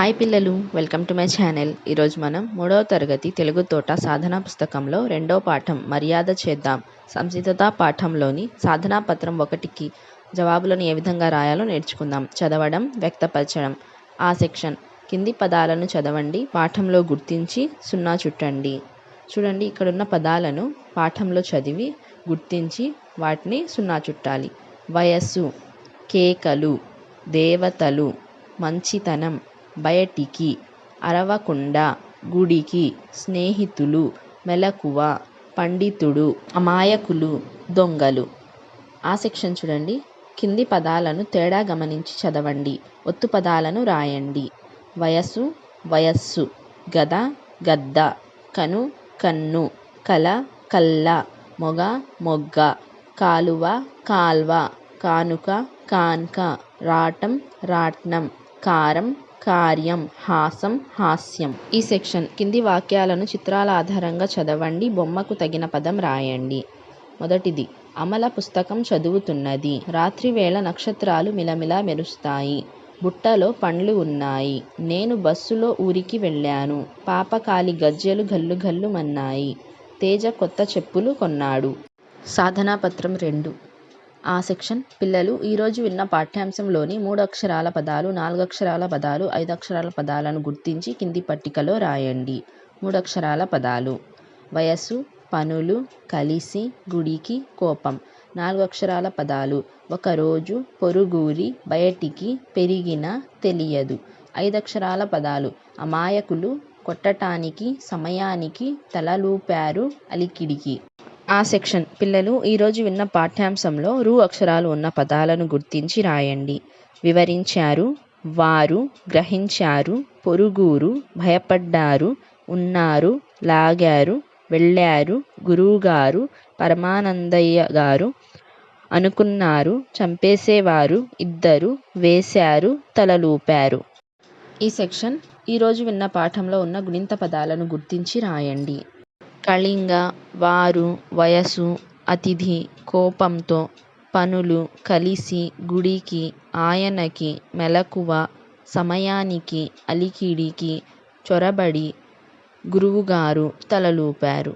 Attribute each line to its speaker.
Speaker 1: Hi పిల్లలు welcome to my channel. ఈరోజు మనం మూడవ తరగతి తెలుగు తోట సాధనా పుస్తకంలో రెండో పాఠం మర్యాద చేద్దాం. సంసిద్ధత పాఠంలోని సాధనా పత్రం ఒకటికి జవాబులను ఏ విధంగా రాయాలో నేర్చుకుందాం. చదవడం వ్యక్తపరచడం. ఆ సెక్షన్ కింది పదాలను చదవండి పాఠంలో గుర్తించి సున్నా చుట్టండి. చూడండి ఇక్కడున్న పదాలను పాఠంలో చదివి గుర్తించి వాటిని సున్నా చుట్టాలి. వయస్సు కేకలు దేవతలు మంచితనం బయటికి అరవకుండ గుడికి స్నేహితులు మెలకువ పండితుడు అమాయకులు దొంగలు. ఆ సెక్షన్ చూడండి. కింది పదాలను తేడా గమనించి చదవండి. ఒత్తు పదాలను రాయండి. వయస్సు వయస్సు. గద గద్ద. కను కన్ను. కల కల్ల. మొగ మొగ్గ. కాలువ కాల్వ. కానుక కాన్క. రాటం రాట్నం. కారం కార్యం హాసం హాస్యం. ఈ సెక్షన్ కింది వాక్యాలను చిత్రాల ఆధారంగా చదవండి బొమ్మకు తగిన పదం రాయండి. మొదటిది అమల పుస్తకం చదువుతున్నది. రాత్రివేళ నక్షత్రాలు మిలమిలా మెరుస్తాయి. బుట్టలో పండ్లు ఉన్నాయి. నేను బస్సులో ఊరికి వెళ్ళాను. పాపకాలి గజ్జెలు గల్లు గల్లుమన్నాయి తేజ కొత్త చెప్పులు కొన్నాడు. సాధనా పత్రం రెండు. ఆ సెక్షన్ పిల్లలు ఈరోజు విన్న పాఠ్యాంశంలోని మూడు అక్షరాల పదాలు నాలుగు అక్షరాల పదాలు ఐదు అక్షరాల పదాలను గుర్తించి కింది పట్టికలో రాయండి. మూడు అక్షరాల పదాలు. వయస్సు పనులు కలిసి గుడికి కోపం. నాలుగు అక్షరాల పదాలు. ఒకరోజు పొరుగురి బయటికి పెరిగిన తెలియదు. ఐదు అక్షరాల పదాలు. అమాయకులు కొట్టటానికి సమయానికి తలలూపారు అలికిడికి. ఆ సెక్షన్. పిల్లలు ఈరోజు విన్న పాఠ్యాంశంలో రు అక్షరాలు ఉన్న పదాలను గుర్తించి రాయండి. వివరించారు వారు గ్రహించారు పొరుగురు భయపడ్డారు ఉన్నారు లాగారు వెళ్ళారు గురువుగారు పరమానందయ్య గారు అనుకున్నారు చంపేసేవారు ఇద్దరు వేశారు తలలూపారు ఈ సెక్షన్ ఈరోజు విన్న పాఠంలో ఉన్న గుణింత పదాలను గుర్తించి రాయండి. కళింగ వారు వయసు అతిథి కోపంతో పనులు కలిసి గుడికి ఆయనకి మెలకువ సమయానికి అలికిడికి చొరబడి గురువుగారు తలలూపారు.